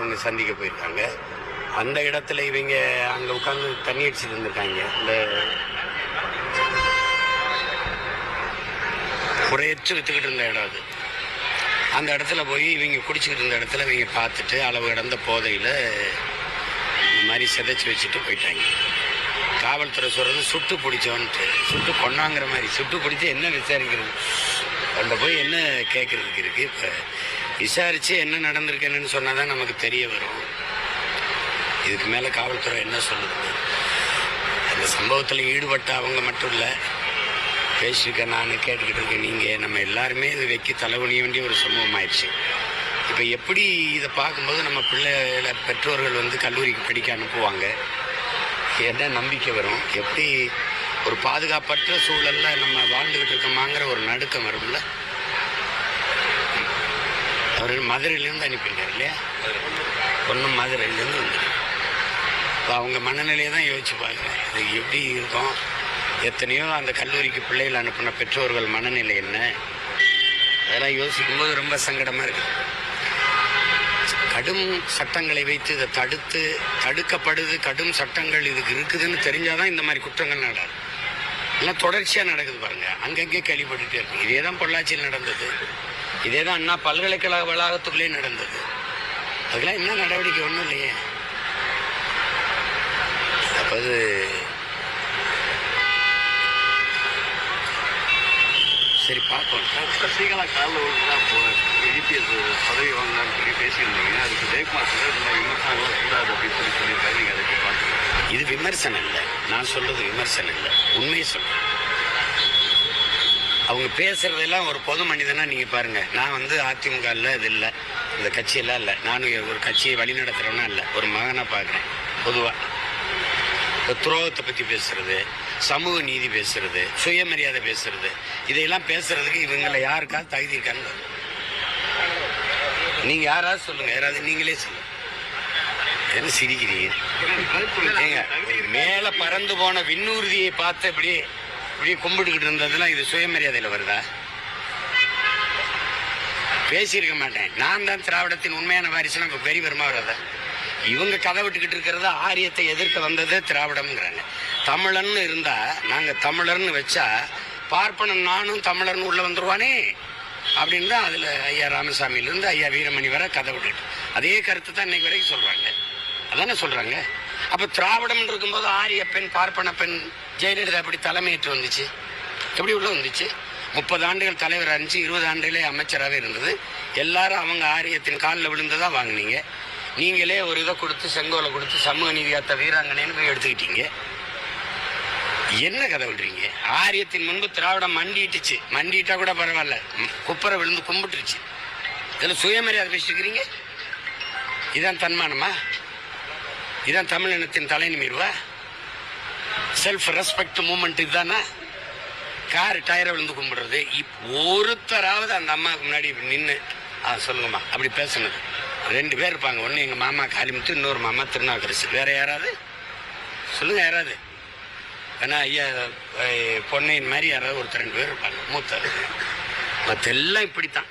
அவங்க சந்திக்க போயிருக்காங்க. அந்த இடத்துல இவங்க அங்கே உட்காந்து தண்ணி அடிச்சுட்டு இருந்திருக்காங்க. இந்த குறையற்று விற்றுக்கிட்டு இருந்த இடம் அது. அந்த இடத்துல போய் இவங்க குடிச்சிக்கிட்டு இருந்த இடத்துல இவங்க பார்த்துட்டு அளவு கடந்த போதையில் இந்த மாதிரி சிதைச்சி வச்சுட்டு போயிட்டாங்க. காவல்துறை சொல்கிறது சுட்டு பிடிச்சோன்ட்டு சுட்டு கொண்டாங்கிற மாதிரி சுட்டு பிடிச்சி என்ன விசாரிக்கிறது? அந்த போய் என்ன கேட்குறதுக்கு இருக்குது இப்போ விசாரித்து என்ன நடந்திருக்குன்னு சொன்னால் தான் நமக்கு தெரிய வரும். இதுக்கு மேலே காவல்துறை என்ன சொல்லுது? அந்த சம்பவத்தில் ஈடுபட்ட அவங்க மட்டும் இல்லை பேசியிருக்கேன் நான் கேட்டுக்கிட்டு இருக்கேன் நீங்கள் நம்ம எல்லாருமே இது வைக்க தலைவணிய வேண்டிய ஒரு சம்பவம் ஆயிடுச்சு. இப்போ எப்படி இதை பார்க்கும்போது நம்ம பிள்ளைகளை பெற்றோர்கள் வந்து கல்லூரிக்கு படிக்க அனுப்புவாங்க? என்ன நம்பிக்கை வரும்? எப்படி ஒரு பாதுகாப்பற்ற சூழலில் நம்ம வாழ்ந்துக்கிட்டு இருக்கோமாங்கிற ஒரு நடுக்கம் வரும்ல? அவர் மதுரையிலேருந்து அனுப்பியிருக்காரு இல்லையா? பொண்ணும் மதுரையிலேருந்து வந்துருக்கு. இப்போ அவங்க மனநிலையை தான் யோசிச்சு பார்க்குறேன் இது எப்படி இருக்கும்? எத்தனையோ அந்த கல்லூரிக்கு பிள்ளைகள் அனுப்பின பெற்றோர்கள் மனநிலை என்ன? அதெல்லாம் யோசிக்கும்போது ரொம்ப சங்கடமாக இருக்கு. கடும் சட்டங்களை வைத்து இதை தடுத்து தடுக்கப்படுது கடும் சட்டங்கள் இதுக்கு இருக்குதுன்னு தெரிஞ்சாதான் இந்த மாதிரி குற்றங்கள் நடக்கும். எல்லாம் தொடர்ச்சியாக நடக்குது பாருங்க. அங்கங்கே கேள்விப்பட்டுட்டே இருக்கு இதே தான் பொள்ளாச்சியில் நடந்தது. இதே தான் அண்ணா பல்கலைக்கழக வளாகத்துக்குள்ளே நடந்தது. அதுக்கெல்லாம் என்ன நடவடிக்கை? ஒன்றும் இல்லையே. அப்போ அது சரி பார்ப்போம். சசிகலா காலில் இபிஎஸ் பதவி வாங்கினான்னு சொல்லி பேசியிருந்தீங்க. அதுக்கு ஜெயக்குமார் விமர்சனங்கள்லாம் கூடாது அப்படின்னு சொல்லி சொல்லியிருக்காரு. நீங்கள் அதை பார்த்துருக்கீங்க இது விமர்சனம் இல்லை. நான் சொல்றது விமர்சனம் இல்லை. உண்மையை சொல்றேன். அவங்க பேசுறதெல்லாம் ஒரு பொது மனிதனா நீங்க பாருங்க. நான் வந்து அதிமுக இல்ல இது இல்லை. இந்த கட்சியெல்லாம் இல்லை. நானும் ஒரு கட்சியை வழி நடத்துறவனா இல்லை. ஒரு மகனா பார்க்குறேன் பொதுவா. துரோகத்தை பத்தி பேசுறது சமூக நீதி பேசுறது சுயமரியாதை பேசுறது இதையெல்லாம் பேசுறதுக்கு இவங்களை யாருக்காவது தகுதி இருக்கான்னு நீங்க யாராவது சொல்லுங்க யாராவது நீங்களே சொல்லுங்க. என்ன சிரிக்கிறீங்க? மேல பறந்து போன விண்ணூர்தியை பார்த்த அப்படியே அப்படியே கும்பிட்டுக்கிட்டு இருந்ததுலாம் இது சுயமரியாதையில் வருதா? பேசியிருக்க மாட்டேன். நான் தான் திராவிடத்தின் உண்மையான வாரிசுனா இப்போ பெரிய பெருமா வருதா இவங்க கதை விட்டுக்கிட்டு இருக்கிறத ஆரியத்தை எதிர்க்க வந்தது திராவிடம்ங்கிறாங்க. தமிழர்னு இருந்தா நாங்கள் தமிழர்னு வச்சா பார்ப்பனன் நானும் தமிழர்னு உள்ள வந்துருவானே? அப்படின்னு தான் அதில் ஐயா ராமசாமியிலேருந்து ஐயா வீரமணி வரை கதை விட்டுட்டு அதே கருத்து தான் இன்னைக்கு வரைக்கும் சொல்கிறாங்க அதானே சொல்கிறாங்க அப்ப திராவிடம் இருக்கும்போது ஆரிய பெண் பார்ப்பன பெண் ஜெயலலிதா எப்படி தலைமையேற்று வந்துச்சு? எப்படி உள்ள வந்துச்சு? முப்பது ஆண்டுகள் தலைவராக இருந்துச்சு இருபது ஆண்டுகளே அமைச்சராகவே இருந்தது. எல்லாரும் அவங்க ஆரியத்தின் காலில் விழுந்ததா வாங்கினீங்க. நீங்களே ஒரு இதை கொடுத்து செங்கோலை கொடுத்து சமூக நீதியாத்த வீராங்கனைன்னு போய் எடுத்துக்கிட்டீங்க. என்ன கதை விடுறீங்க ஆரியத்தின் முன்பு திராவிடம் மண்டிட்டுச்சு. மண்டிட்டா கூட பரவாயில்ல. குப்பரை விழுந்து கும்பிட்டுருச்சு. இதில் சுயமரியாதை பேசிக்கிறீங்க இதான் தன்மானமா? இதான் தமிழ் இனத்தின் தலை நிமிர்வா செல்ஃப் ரெஸ்பெக்ட் மூமெண்ட் இதுதானா கார் டயரை விழுந்து கும்பிடுறது. இப் ஒருத்தராவது அந்த அம்மாவுக்கு முன்னாடி நின்று ஆ சொல்லுங்கம்மா அப்படி பேசுனது ரெண்டு பேர் இருப்பாங்க. ஒன்று எங்கள் மாமா காளிமுத்து இன்னொரு மாமா திருநாவுக்கரசு. வேற யாராவது? சொல்லுங்க யாராவது? ஏன்னா ஐயா பொன்னையின் மாதிரி யாராவது ஒருத்தர் ரெண்டு பேர் இருப்பாங்க. மூத்த மற்ற எல்லாம் இப்படித்தான்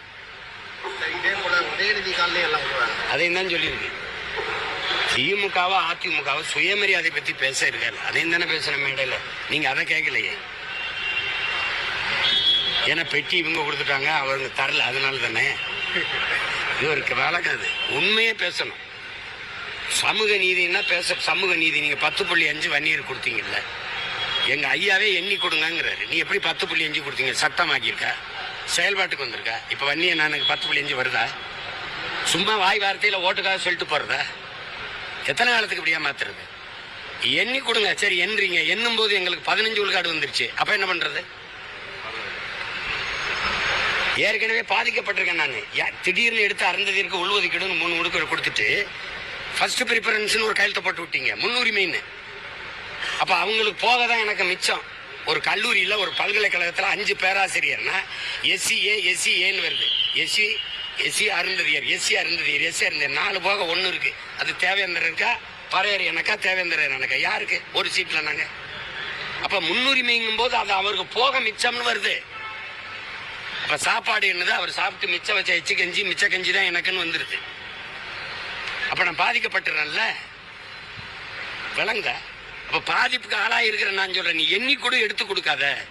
அதையும் தான் சொல்லியிருக்கு திமுகவா அதிமுகவா சுயமரியாதை பத்தி பேச இருக்காரு அதையும் தானே பேசுன மேடையில. நீங்க அதை கேட்கலையே ஏன்னா பெட்டி இவங்க கொடுத்துட்டாங்க அவங்க தரல அதனால தானே இது ஒரு வழக்கம் அது உண்மையே பேசணும். சமூக நீதினா பேச சமூக நீதி. நீங்க பத்து புள்ளி அஞ்சு வன்னியர் கொடுத்தீங்கல்ல. எங்க ஐயாவே எண்ணி கொடுங்கிறாரு நீ எப்படி பத்து புள்ளி அஞ்சு கொடுத்தீங்க? சட்டமாக்கியிருக்கா செயல்பாட்டுக்கு வந்திருக்கா? இப்ப வன்னியன் எனக்கு பத்து புள்ளி அஞ்சு வருதா? சும்மா வாய் வார்த்தையில ஓட்டுக்காக சொல்லிட்டு போறதா? எத்தனை காலத்துக்கு இப்படியா மாத்துறது எண்ணி கொடுங்க. சரி என்றீங்க எண்ணும் போது எங்களுக்கு பதினஞ்சு உள்காடு வந்துருச்சு. அப்ப என்ன பண்றது? ஏற்கனவே பாதிக்கப்பட்டிருக்கேன் நான். திடீர்னு எடுத்து அறந்ததிற்கு உள்ஒதுக்கீடுன்னு மூணு உடுக்க கொடுத்துட்டு ஃபர்ஸ்ட் ப்ரிஃபரன்ஸ்னு ஒரு கையெழுத்த போட்டு விட்டீங்க. முன்னுரிமைன்னு. அப்ப அவங்களுக்கு போக தான் எனக்கு மிச்சம். ஒரு கல்லூரியில ஒரு பல்கலைக்கழகத்துல அஞ்சு பேராசிரியர்னா எஸ்சிஏ எஸ்சிஏன்னு வருது. SC SC Arunthathiyar SC Arunthathiyar SC Arunthathiyar. நாலு போக ஒன்று இருக்கு. அது தேவேந்தர் இருக்கா? பறையர் எனக்கா? தேவேந்திரன் எனக்கா? யாருக்கு? ஒரு சீட்ல நாங்க. அப்ப முன்னுரிமைங்கும் போது அது அவருக்கு போக மிச்சம்னு வருது. அப்ப சாப்பாடு என்னது? அவர் சாப்பிட்டு மிச்சம் வச்ச எச்சு கஞ்சி மிச்ச கஞ்சி தான் எனக்குன்னு வந்துருது. அப்ப நான் பாதிக்கப்பட்டுறேன்ல. விளங்க. அப்ப பாதிப்புக்கு ஆளாயிருக்கிற நான் சொல்றேன். நீ எண்ணி கூட எடுத்து கொடுக்காத.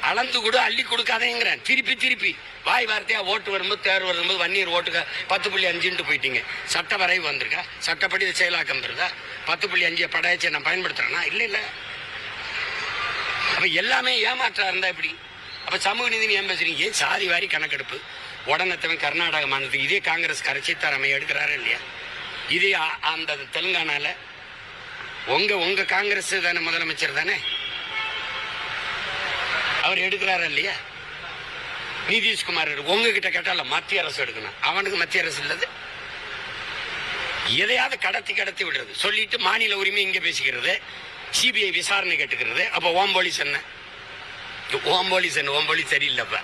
அளந்து கூட அள்ளி கொடுக்காதேங்கிறேன். திருப்பி திருப்பி. வாய் வார்த்தையா ஓட்டு வரும்போது தேர்வு வரும்போது வன்னியர் ஓட்டுக்க பத்து புள்ளி அஞ்சுன்ட்டு போயிட்டீங்க. சட்ட வரைவு வந்திருக்கா? சட்டப்படி செயலாக்கம் இருந்தா பத்து புள்ளி அஞ்சு படையாச்சு நான் பயன்படுத்துறேன்னா இல்லை இல்லை. அப்போ எல்லாமே ஏமாற்றா இருந்தா எப்படி? அப்போ சமூக நீதி ஏன் பேசுறீங்க? ஏன் சாதி வாரி கணக்கெடுப்பு? உடனத்தவன் கர்நாடக மாநிலத்துக்கு இதே காங்கிரஸ் கரைச்சித்தாரமை எடுக்கிறாரு இல்லையா? இதே ஆ- அந்த தெலுங்கானால உங்க உங்க காங்கிரஸ் தானே முதலமைச்சர் தானே? அவர் எடுக்கிறாரா இல்லையா? நிதிஷ்குமார் உங்ககிட்ட கேட்டால மத்திய அரசு எடுக்கணும். அவனுக்கு மத்திய அரசு இல்லது. எதையாவது கடத்தி கடத்தி விடுறது. சொல்லிட்டு மாநில உரிமை இங்க பேசிக்கிறது. சிபிஐ விசாரணை கேட்டுக்கிறது. அப்போ ஓம் போலீஸ் என்ன? ஓம் போலீஸ் என்ன? ஓம் போலீஸ் சரியில்லைப்ப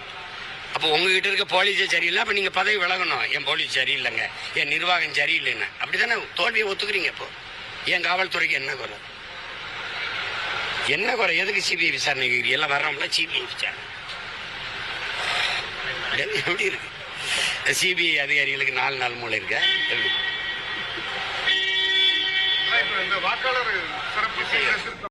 அப்போ. உங்ககிட்ட இருக்க போலீஸே சரியில்லை. அப்போ நீங்கள் பதவி விலகணும். என் போலீஸ் சரியில்லைங்க. என் நிர்வாகம் சரியில்லைன்னு. அப்படி தானே தோல்வியை ஒத்துக்கிறீங்க இப்போ என் காவல்துறைக்கு என்ன குறை? என்ன குறை? எதுக்கு சிபிஐ விசாரணை கேட்குறீங்க? எல்லாம் வர்றோம்ல? சிபிஐ விசாரணை. எப்படி இருக்கு? சிபிஐ அதிகாரிகளுக்கு நாலு நாள் மூளை இருக்க? எப்படி? வாக்காளர்